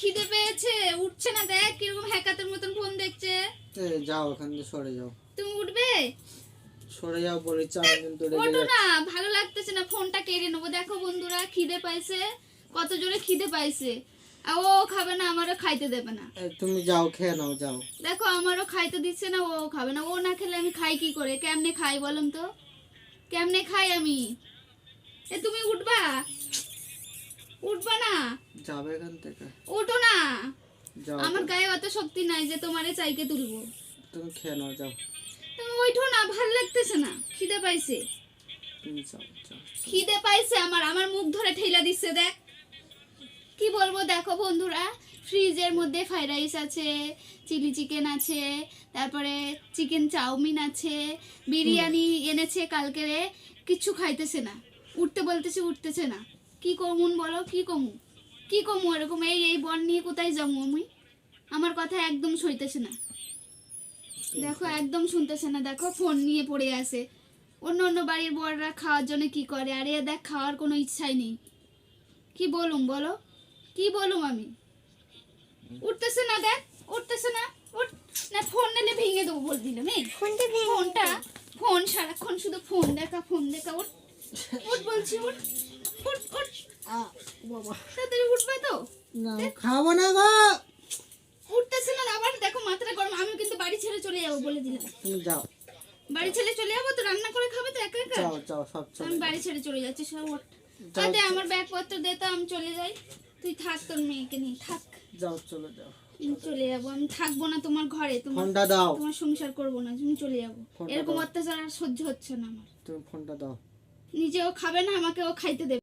খিদে পেয়েছে উঠছে না দেখ কীরকম হ্যাকাতের মতন ফোন দেখছে। যাও ওখান থেকে সরে যাও। তুমি উঠবে? সরে যাও বলে চার দিন রেগে ওঠো না ভালো লাগতেছে না ফোনটা কেড়ে নেব। দেখো বন্ধুরা খিদে পাইছে কত জোরে খিদে পাইছে। ও খাবে না আমারও খাইতে দেবে না। তুমি যাও খেয়ে নাও যাও। দেখো আমারও খাইতে দিচ্ছে না ও খাবে না। ও না খেলে আমি খাই কি করে? কেমনে খাই বলুন তো? কেমনে খাই আমি? এ তুমি উঠবা? উঠবা না? যাবে এখান থেকে? উঠো না। আমার গায়ে অত শক্তি নাই যে তোমারে চাইকে তুলবো। তুমি খেয়ে নাও যাও। তুমি ওইঠো না ভালো লাগতেছে না। খিদে পাইছে। তুমি যাও যাও। খিদে পাইছে আমার। আমার মুখ ধরে ঠেলা দিচ্ছে দেখ। কি বলব দেখো বন্ধুরা ফ্রিজের মধ্যে ফ্রাইড রাইস আছে চিলি চিকেন আছে তারপরে চিকেন চাউমিন আছে বিরিয়ানি এনেছে কালকেরে কিচ্ছু খাইতেছে না। উঠতে বলতেছে উঠতেছে না। কি কমুন বলো কি কমু কি কমু এরকম? এই এই বন নিয়ে কোথায় যাব আমি? আমার কথা একদম সইতেছে না। দেখো একদম শুনতেছে না। দেখো ফোন নিয়ে পড়ে আছে। অন্য অন্য বাড়ির বড়রা খাওয়ার জন্য কি করে? আর এ দেখ খাওয়ার কোনো ইচ্ছাই নেই। কি বলুম বলো? কি বলুম আমি? উঠতেছে না দেখ উঠতেছে না। উঠ না ফোন নিলে ভেঙে দেবো বল দিলাম এই ফোনটা ফোন সারাক্ষণ শুধু ফোন দেখা ফোন দেখা। উঠ উঠ বলছি উঠ উঠ উঠ। বাবা। না খাব না গো। উঠতেছে না আবার দেখো মাথাটা গরম। আমি কিন্তু বাড়ি ছেড়ে চলে যাব বলে দিলাম। তুমি যাও। বাড়ি ছেড়ে চলে যাব তো রান্না করে খাবে তো একা একা? যাও যাও সব চলে আমি বাড়ি ছেড়ে চলে যাচ্ছি সব ওঠ। যাও, দে আমার ব্যাগপত্র দে তো আমি চলে যাই। তুই থাক তোর মেয়েকে নিয়ে থাক। যাও চলে যাও। আমি চলে যাব আমি থাকব না তোমার ঘরে। তোমার ফোনটা দাও। তোমার সংসার করব না আমি চলে যাব। এরকম অত্যাচার আর সহ্য হচ্ছে না আমার। তুমি ফোনটা দাও। নিজেও খাবে না আমাকেও খাইতে দেবে।